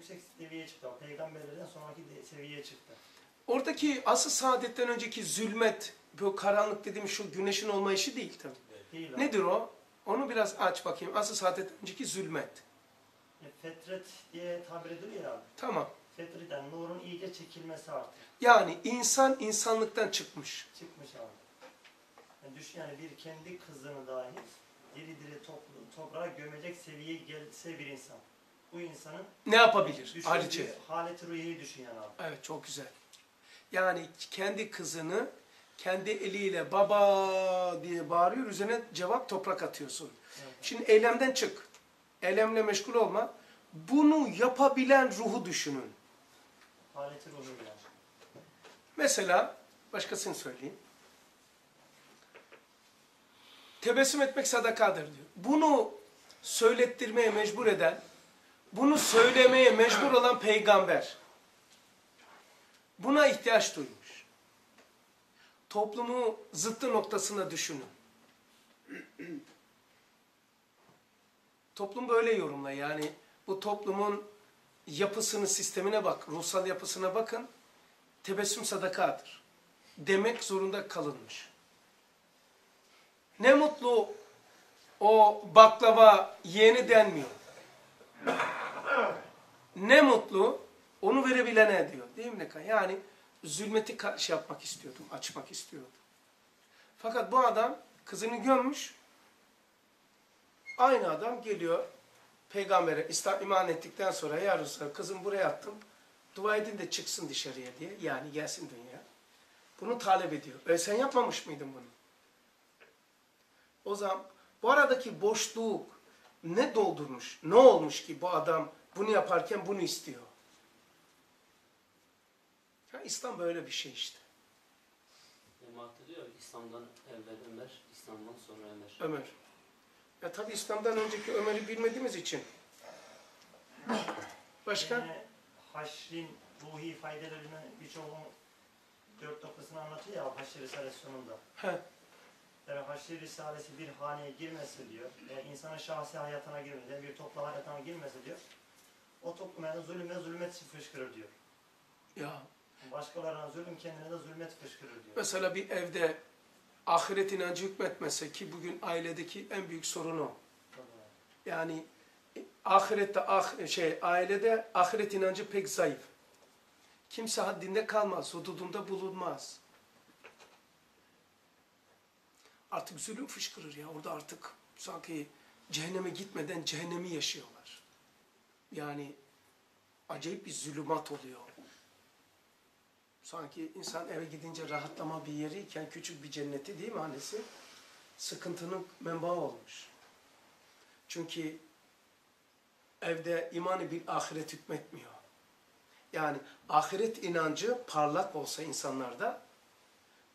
yüksek seviyeye çıktı. O peygamberlerden sonraki seviyeye çıktı. Oradaki asıl saadetten önceki zulmet, bu karanlık dediğim şu güneşin olmayışı değil tabii. Değil abi. Nedir o? Onu biraz aç bakayım. Asıl saadetten önceki zulmet. E, Fetret diye tabir edilir ya abi. Tamam. Fetreten nurun iyice çekilmesi artık. Yani insan insanlıktan çıkmış. Çıkmış abi. Yani düşün yani bir kendi kızını dahi diri diri toplu, toprağa gömecek seviyeye gelse bir insan. Bu insanın Ne yapabilir? Halice. haleti ruhiyi düşün yani abi. Evet çok güzel. Yani kendi kızını kendi eliyle baba diye bağırıyor. Üzerine cevap toprak atıyorsun. Evet. Şimdi eylemden çık. Eylemle meşgul olma. Bunu yapabilen ruhu düşünün. Haleti ruhu yani. Mesela başkasını söyleyeyim. Tebessüm etmek sadakadır diyor. Bunu söylettirmeye mecbur eden, bunu söylemeye mecbur olan peygamber buna ihtiyaç duymuş. Toplumu zıttı noktasına düşünün. Toplum böyle yorumla yani bu toplumun yapısını, sistemine bak, ruhsal yapısına bakın tebessüm sadakadır. Demek zorunda kalınmış. Ne mutlu o baklava yeğeni denmiyor. Ne mutlu onu verebilene diyor. Değil mi Nekan? Yani zulmeti şey yapmak istiyordum, açmak istiyordum. Fakat bu adam kızını gömmüş. Aynı adam geliyor peygambere İslam iman ettikten sonra ya Resulallah kızım buraya attım. Dua edin de çıksın dışarıya diye. Yani gelsin dünya. Bunu talep ediyor. E sen yapmamış mıydın bunu? O zaman bu aradaki boşluk ne doldurmuş? Ne olmuş ki bu adam bunu yaparken bunu istiyor? Ya İslam böyle bir şey işte. Cemaat diyor İslam'dan evvel Ömer, İslam'dan sonra Ömer. Ömer. Ya tabi İslam'dan önceki Ömer'i bilmediğimiz için. Başka? Yine haşrin ruhi faydalarını birçoğunun dört noktasını anlatıyor ya Haşr Risalesi sonunda. He. Yani Haşr Risalesi bir haneye girmese diyor, yani insanın şahsi hayatına girmese, bir toplum hayatına girmese diyor, o toplum yani zulüm ve zulmet fışkırır diyor. Ya Başkalarına zulüm, kendine de zulmet fışkırır diyor. mesela bir evde ahiret inancı hükmetmese ki bugün ailedeki en büyük sorun o. Yani e, ahirette ah, şey ailede ahiret inancı pek zayıf. Kimse haddinde kalmaz, hududunda bulunmaz. Artık zulüm fışkırır ya. Orada artık sanki cehenneme gitmeden cehennemi yaşıyorlar. Yani acayip bir zulümat oluyor. Sanki insan eve gidince rahatlama bir yeriyken küçük bir cenneti değil mi annesi? Sıkıntının menbaı olmuş. Çünkü evde imanı bir ahiret hükmetmiyor. Yani ahiret inancı parlak olsa insanlarda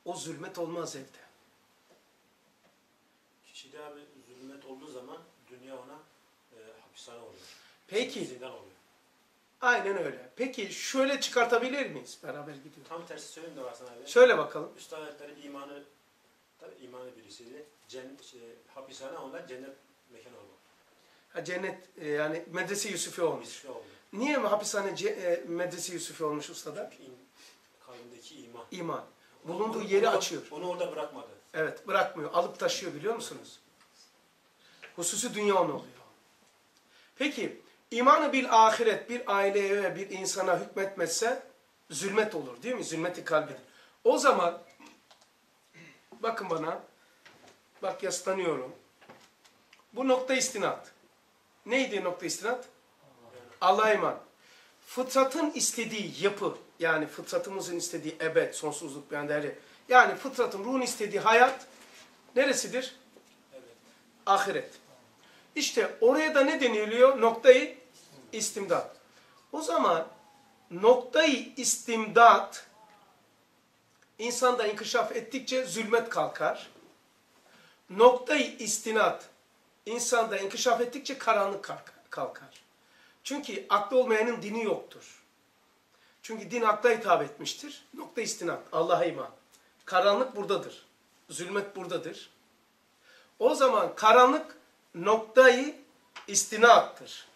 o zulmet olmaz evde. Kişide abi zulmet olduğu zaman dünya ona e, hapishane oluyor. Peki, Zindan oluyor. aynen öyle. Peki şöyle çıkartabilir miyiz? Beraber gidiyoruz. Tam tersi söyleyeyim de var sana abi. Şöyle bakalım. Üst ayetleri imanı, tabi imanı birisiydi. Cennet, şey, hapishane onlar cennet mekanı oldu. Ha, cennet e, yani medrese Yusufi olmuş. Şey oldu. Niye mi hapishane ce- e, medrese Yusufi olmuş ustada? Çünkü in, kalbindeki iman. İman. Bulunduğu Onu- yeri onu- açıyor. Onu orada bırakmadı. Evet bırakmıyor. Alıp taşıyor biliyor musunuz? Hususi dünya onun oluyor. Peki imanı bir ahiret bir aileye ve bir insana hükmetmezse zulmet olur değil mi? Zulmeti kalbidir. O zaman bakın bana bak yaslanıyorum. Bu nokta istinat. Neydi nokta istinat? Allah'a iman. Fıtratın istediği yapı yani fıtratımızın istediği ebed, sonsuzluk benzeri. Yani fıtratın, ruhun istediği hayat neresidir? Evet. Ahiret. İşte oraya da ne deniliyor? Noktayı istimdat. O zaman noktayı istimdat insanda inkişaf ettikçe zulmet kalkar. Noktayı istinat insanda inkişaf ettikçe karanlık kalk- kalkar. Çünkü aklı olmayanın dini yoktur. Çünkü din akla hitap etmiştir. Nokta istinat, Allah'a iman. Karanlık buradadır. Zulmet buradadır. O zaman karanlık noktayı istinattır.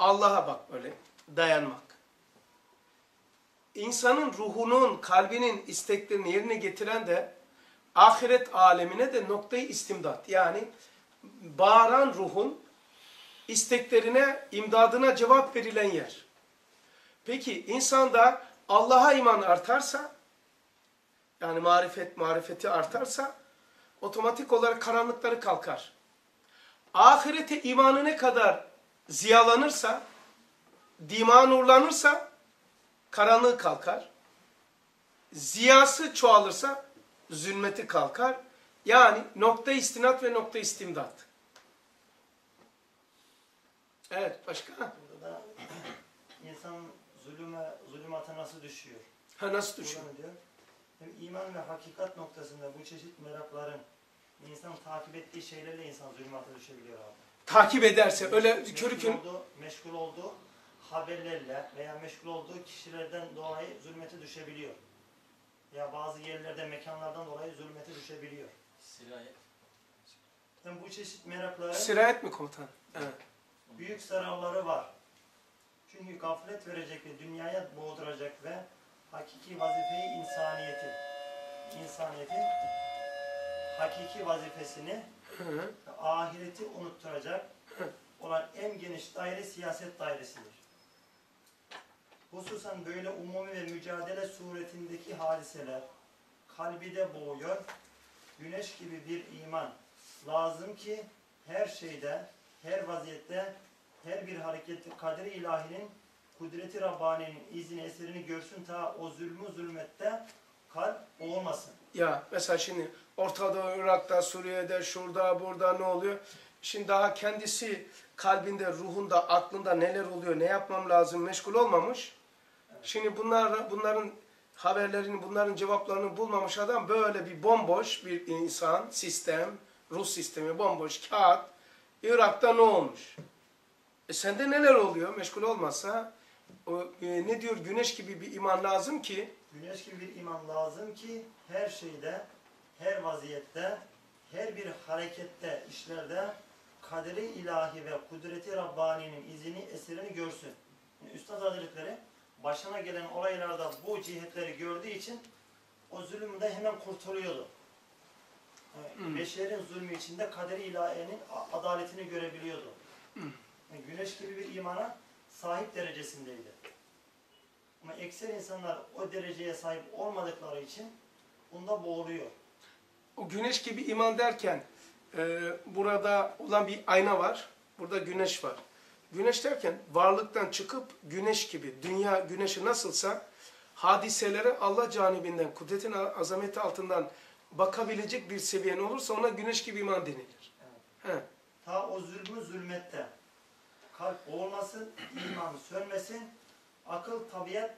Allah'a bak böyle dayanmak. İnsanın ruhunun, kalbinin isteklerini yerine getiren de ahiret alemine de noktayı istimdat. Yani bağıran ruhun isteklerine, imdadına cevap verilen yer. Peki insanda Allah'a iman artarsa, yani marifet, marifeti artarsa, otomatik olarak karanlıkları kalkar. Ahirete imanı ne kadar ziyalanırsa, dima nurlanırsa, karanlığı kalkar. Ziyası çoğalırsa, zulmeti kalkar. Yani nokta istinat ve nokta istimdat. Evet, başka? Burada da insan zulüme, zulümata nasıl düşüyor? Ha nasıl düşün? Buradan diyor. Hem iman ve hakikat noktasında bu çeşit merakların insan takip ettiği şeylerle insan zulümata düşebiliyor abi. Takip ederse, öyle körü körü meşgul olduğu haberlerle veya meşgul olduğu kişilerden dolayı zulmete düşebiliyor. Ya bazı yerlerde, mekanlardan dolayı zulmete düşebiliyor. Sirayet. Hem bu çeşit merakların sirayet mi komutan? Evet. büyük zararları var. Çünkü gaflet verecek ve dünyaya boğduracak ve hakiki vazifeyi insaniyeti, insaniyetin hakiki vazifesini Hı ahireti unutturacak olan en geniş daire siyaset dairesidir. Hususan böyle umumi ve mücadele suretindeki hadiseler kalbi de boğuyor. Güneş gibi bir iman lazım ki her şeyde, her vaziyette, her bir harekette kaderi ilahinin, kudreti Rabbani'nin izni eserini görsün ta o zulmü zulmette kalp boğulmasın. Ya mesela şimdi Orta Irak'ta, Suriye'de, şurada, burada ne oluyor? Şimdi daha kendisi kalbinde, ruhunda, aklında neler oluyor, ne yapmam lazım meşgul olmamış. Şimdi bunlar, bunların haberlerini, bunların cevaplarını bulmamış adam böyle bir bomboş bir insan, sistem, Rus sistemi bomboş, kağıt. Irak'ta ne olmuş? E sende neler oluyor meşgul olmazsa? O, e, ne diyor güneş gibi bir iman lazım ki Güneş gibi bir iman lazım ki her şeyde, her vaziyette, her bir harekette, işlerde kaderi ilahi ve kudreti Rabbani'nin izini, eserini görsün. Yani Üstad Hazretleri başına gelen olaylarda bu cihetleri gördüğü için o zulümde hemen kurtuluyordu. Yani Hmm. Beşerin zulmü içinde kaderi ilahinin a- adaletini görebiliyordu. Yani güneş gibi bir imana sahip derecesindeydi. Ama ekser insanlar o dereceye sahip olmadıkları için bunda boğuluyor. O güneş gibi iman derken e, burada olan bir ayna var. Burada güneş var. Güneş derken varlıktan çıkıp güneş gibi, dünya güneşi nasılsa hadiselere Allah canibinden, kudretin azameti altından bakabilecek bir seviyen olursa ona güneş gibi iman denilir. He. Ta o zulmü zulmette kalp boğulmasın, iman sönmesin, akıl, tabiat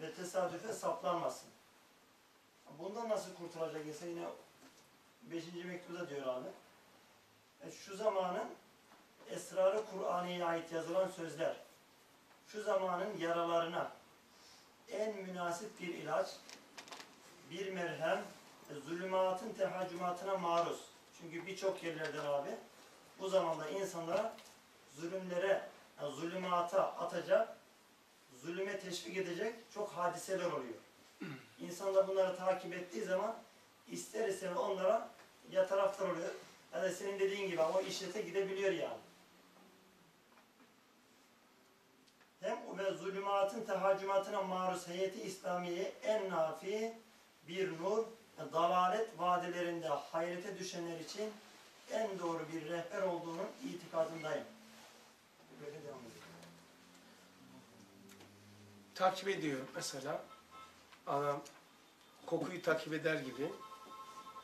ve tesadüfe saplanmasın. Bundan nasıl kurtulacak ise yine 5. mektubda diyor abi. E, şu zamanın esrarı Kur'an'ya ait yazılan sözler, şu zamanın yaralarına en münasip bir ilaç, bir merhem, e, zulümatın tehacümatına maruz. Çünkü birçok yerlerden abi bu zamanda insanlara zulümlere, yani zulümata atacak, zulüme teşvik edecek çok hadiseler oluyor. İnsanlar bunları takip ettiği zaman ister istemez onlara ya taraftar oluyor ya da senin dediğin gibi o işlete gidebiliyor yani. Hem o ve zulümatın tehacümatına maruz heyeti İslamiye en nafi bir nur, dalalet vadilerinde hayrete düşenler için en doğru bir rehber olduğunun itikadındayım. Böyle devam ediyor. Takip ediyor mesela. Adam kokuyu takip eder gibi.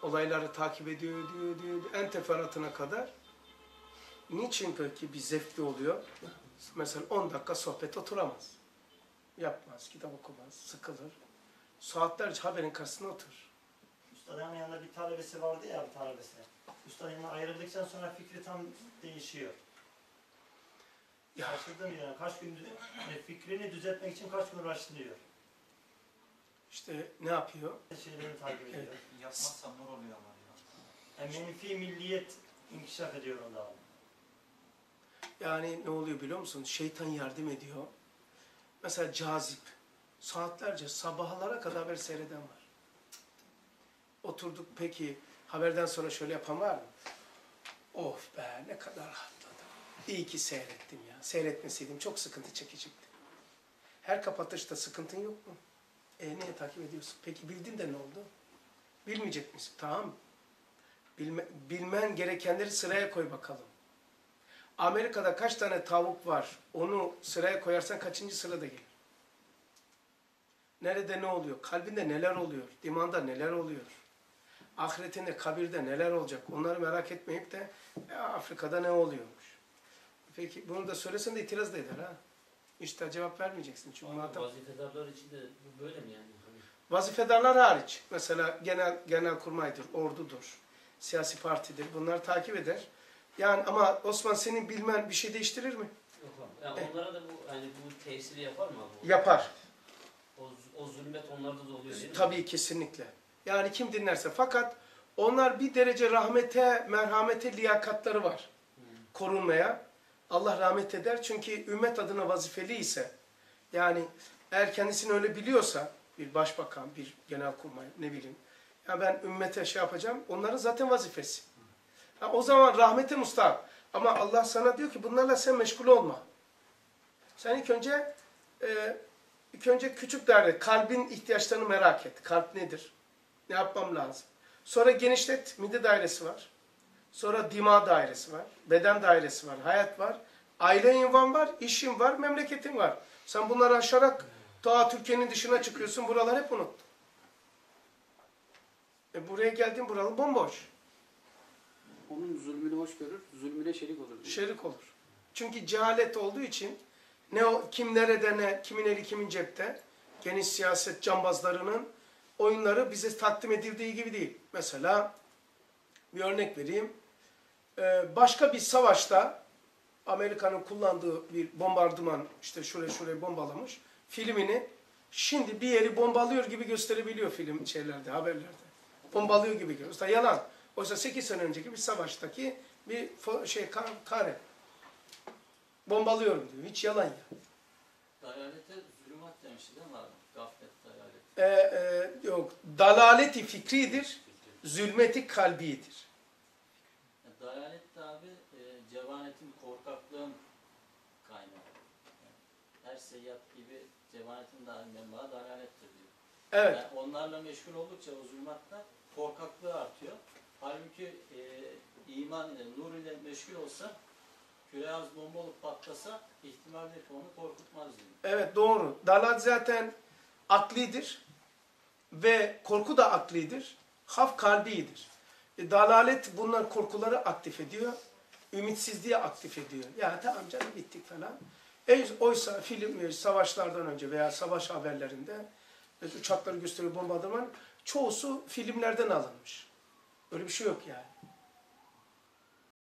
Olayları takip ediyor, ediyor, ediyor, ediyor, en teferruatına kadar. Niçin peki bir zevkli oluyor? Mesela 10 dakika sohbet oturamaz. Yapmaz, kitap okumaz, sıkılır. Saatlerce haberin karşısında oturur. Üstadın yanında bir talebesi vardı ya bir talebesi. Üstadın yanına ayrıldıktan sonra fikri tam değişiyor. Ya. Şaşırdım yani kaç gün yani fikrini düzeltmek için kaç gün uğraştı diyor. İşte ne yapıyor? Şeylerini takip ediyor. Yapmazsa nur oluyor ama ya. Yani menfi milliyet inkişaf ediyor abi. Yani ne oluyor biliyor musun? Şeytan yardım ediyor. Mesela cazip. Saatlerce sabahlara kadar haber seyreden var. Oturduk peki haberden sonra şöyle yapan var mı? Of be ne kadar rahatladım. İyi ki seyrettim ya. Seyretmeseydim çok sıkıntı çekecektim. Her kapatışta sıkıntın yok mu? E niye takip ediyorsun? Peki bildin de ne oldu? Bilmeyecek misin? Tamam. Bilme, bilmen gerekenleri sıraya koy bakalım. Amerika'da kaç tane tavuk var? Onu sıraya koyarsan kaçıncı sırada gelir? Nerede ne oluyor? Kalbinde neler oluyor? Dimanda neler oluyor? Ahiretinde, kabirde neler olacak? Onları merak etmeyip de "Ya Afrika'da ne oluyormuş? Peki bunu da söylesen de itiraz da eder ha. İşte cevap vermeyeceksin çünkü Ama muhatap. vazifedarlar için de böyle mi yani? Hani Vazifedarlar hariç. Mesela genel genel kurmaydır, ordudur, siyasi partidir. Bunları takip eder. Yani ama Osman senin bilmen bir şey değiştirir mi? yok abi. Yani onlara da bu hani bu tesiri yapar mı abi? Yapar. O, o zulmet onlarda da oluyor değil mi? Tabii kesinlikle. Yani kim dinlerse. Fakat onlar bir derece rahmete, merhamete liyakatları var. Hı. Korunmaya. Allah rahmet eder. Çünkü ümmet adına vazifeli ise yani eğer kendisini öyle biliyorsa bir başbakan, bir genelkurmay ne bileyim. Ya ben ümmete şey yapacağım. Onların zaten vazifesi. Ha, o zaman rahmete mustahak. Ama Allah sana diyor ki bunlarla sen meşgul olma. Sen ilk önce e, ilk önce küçük daire, kalbin ihtiyaçlarını merak et. Kalp nedir? Ne yapmam lazım? Sonra genişlet, mide dairesi var. Sonra dima dairesi var. Beden dairesi var. Hayat var. Aile invan var. işin var. Memleketin var. Sen bunları aşarak daha Türkiye'nin dışına çıkıyorsun. Buralar hep unut. E buraya geldin buralı bomboş. Onun zulmünü hoş görür, zulmüne şerik olur. diyor. Şerik olur. Çünkü cehalet olduğu için ne o, kim nerede ne, kimin eli kimin cepte, geniş siyaset cambazlarının oyunları bize takdim edildiği gibi değil. Mesela bir örnek vereyim. Ee, başka bir savaşta Amerika'nın kullandığı bir bombardıman işte şuraya şuraya bombalamış filmini şimdi bir yeri bombalıyor gibi gösterebiliyor film şeylerde, haberlerde. Bombalıyor gibi görüyoruz. Da yalan. Oysa 8 sene önceki bir savaştaki bir şey ka- kare. Bombalıyorum diyor. Hiç yalan ya. Dalalete zulümat demişti değil mi abi? Gaflet, dalalet. Ee, e, yok. Dalaleti fikridir. Zulmeti kalbidir. Yani dalalet de abi e, cevanetin, korkaklığın kaynağı. Yani her seyyat gibi cevanetin de menbaı dalalettir diyor. Evet. Yani onlarla meşgul oldukça o zulümatta korkaklığı artıyor. Halbuki e, iman ile, nur ile meşgul olsa küre az bomba olup patlasa ihtimalle onu korkutmaz diyor. Evet doğru. Dalalet zaten aklidir. Ve korku da aklidir. Haf kalbidir. E, dalalet bunlar korkuları aktif ediyor. Ümitsizliği aktif ediyor. Ya tamam canım bittik falan. Oysa film e, savaşlardan önce veya savaş haberlerinde uçakları gösteriyor bombardıman çoğusu filmlerden alınmış. Öyle bir şey yok yani.